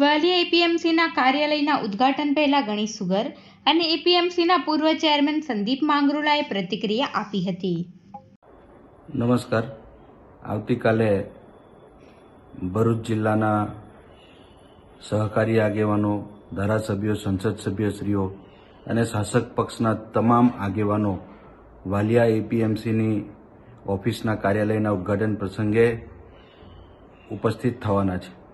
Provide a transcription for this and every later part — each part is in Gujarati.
વાલિયા એપીએમસીના કાર્યાલયના ઉદ્ઘાટન પહેલા ગણેશ સુગર અને એપીએમસીના પૂર્વ ચેરમેન સંદીપ માંગરોલાએ પ્રતિક્રિયા આપી હતી. નમસ્કાર. આવતીકાલે ભરૂચ જિલ્લાના સહકારી આગેવાનો, ધારાસભ્યો, સંસદ સભ્યશ્રીઓ અને શાસક પક્ષના તમામ આગેવાનો વાલિયા એપીએમસીની ઓફિસના કાર્યાલયના ઉદ્ઘાટન પ્રસંગે ઉપસ્થિત થવાના છે.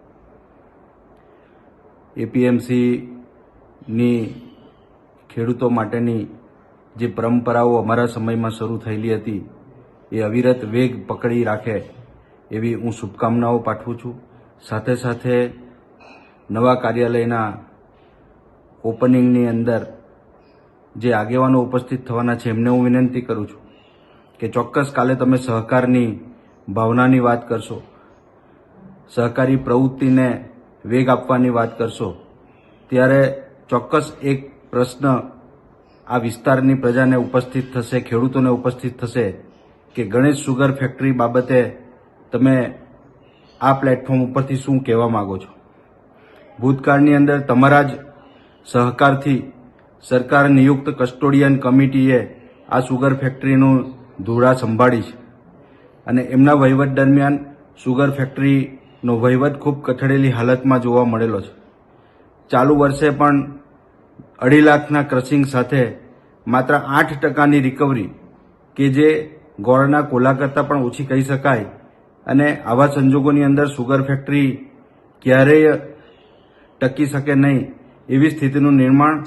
એપીએમસીની ખેડૂતો માટેની જે પરંપરાઓ અમારા સમયમાં શરૂ થયેલી હતી, એ અવિરત વેગ પકડી રાખે એવી હું શુભકામનાઓ પાઠવું છું. સાથે સાથે નવા કાર્યાલયના ઓપનિંગની અંદર જે આગેવાનો ઉપસ્થિત થવાના છે, એમને હું વિનંતી કરું છું કે ચોક્કસ કાલે તમે સહકારની ભાવનાની વાત કરશો. સહકારી પ્રવૃત્તિને વેગ આપવાની વાત કરશો, ત્યારે ચોક્કસ એક પ્રશ્ન આ વિસ્તારની પ્રજાને ઉપસ્થિત થશે, ખેડૂતોને ઉપસ્થિત થશે કે ગણેશ સુગર ફેક્ટરી બાબતે તમે આ પ્લેટફોર્મ ઉપરથી શું કહેવા માંગો છો? ભૂતકાળની અંદર તમારા જ સહકારથી સરકાર નિયુક્ત કસ્ટોડિયન કમિટીએ આ સુગર ફેક્ટરીનું ધૂળા સંભાળી છે. અને એમના વહીવટ દરમિયાન સુગર ફેક્ટરીનો વહીવટ ખૂબ કથળેલી હાલતમાં જોવા મળેલો છે. ચાલુ વર્ષે પણ અઢી લાખના ક્રશિંગ સાથે માત્ર આઠ ટકાની રિકવરી કે જે ગોળના કોલા કરતાં પણ ઓછી કહી શકાય અને આવા સંજોગોની અંદર સુગર ફેક્ટરી ક્યારેય ટકી શકે નહીં એવી સ્થિતિનું નિર્માણ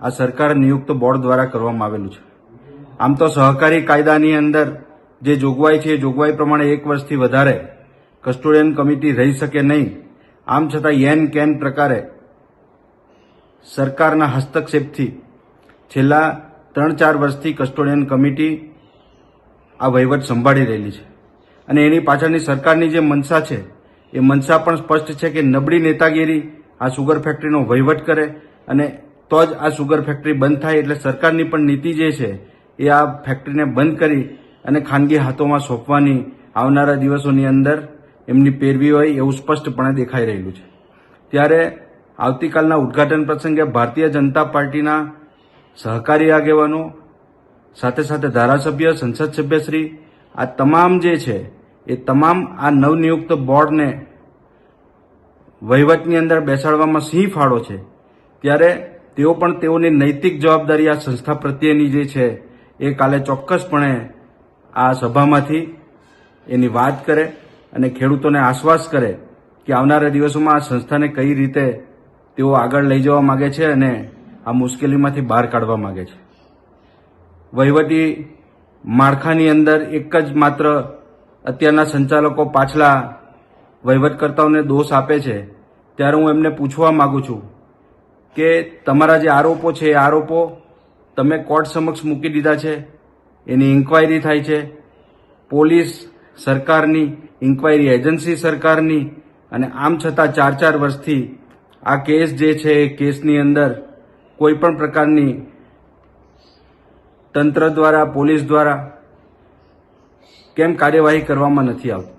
આ સરકાર નિયુક્ત બોર્ડ દ્વારા કરવામાં આવેલું છે. આમ તો સહકારી કાયદાની અંદર જે જોગવાઈ છે એ જોગવાઈ પ્રમાણે એક વર્ષથી વધારે કસ્ટોડિયન કમિટી રહી શકે નહીં. આમ છતાં યેન કેન પ્રકારે સરકારના હસ્તક્ષેપથી છેલ્લા ત્રણ ચાર વર્ષથી કસ્ટોડિયન કમિટી આ વહીવટ સંભાળી રહેલી છે. અને એની પાછળની સરકારની જે મનસા છે, એ મનસા પણ સ્પષ્ટ છે કે નબળી નેતાગીરી આ સુગર ફેક્ટરીનો વહીવટ કરે અને તો જ આ સુગર ફેક્ટરી બંધ થાય એટલે સરકારની પણ નીતિ જે છે, એ આ ફેક્ટરીને બંધ કરી અને ખાનગી હાથોમાં સોંપવાની આવનારા દિવસોની અંદર એમની પેરવી હોય એવું સ્પષ્ટપણે દેખાઈ રહેલું છે. ત્યારે આવતીકાલના ઉદ્ઘાટન પ્રસંગે ભારતીય જનતા પાર્ટીના સહકારી આગેવાનો, સાથે સાથે ધારાસભ્ય, સંસદ સભ્યશ્રી, આ તમામ જે છે, એ તમામ આ નવનિયુક્ત બોર્ડને વહીવટની અંદર બેસાડવામાં સિંહ ફાળો છે. ત્યારે તેઓ પણ તેઓની નૈતિક જવાબદારી આ સંસ્થા પ્રત્યેની જે છે, એ કાલે ચોક્કસપણે આ સભામાંથી એની વાત કરે. અને ખેડૂતોને આશ્વાસ કરે કે આવનારા દિવસોમાં આ સંસ્થાને કઈ રીતે તેઓ આગળ લઈ જવા માગે છે અને આ મુશ્કેલીમાંથી બહાર કાઢવા માગે છે. વહીવટી માળખાની અંદર એક જ માત્ર અત્યારના સંચાલકો પાછલા વહીવટકર્તાઓને દોષ આપે છે. ત્યારે હું એમને પૂછવા માગું છું કે તમારા જે આરોપો છે, એ આરોપો તમે કોર્ટ સમક્ષ મૂકી દીધા છે? એની ઇન્ક્વાયરી થાય છે. પોલીસ સરકારની ઇન્ક્વાયરી એજન્સી સરકારની અને આમ છતાં ચાર ચાર વર્ષથી આ કેસ જે છે એ કેસની અંદર કોઈ પણ પ્રકારની તંત્ર દ્વારા, પોલીસ દ્વારા કેમ કાર્યવાહી કરવામાં નથી આવતી?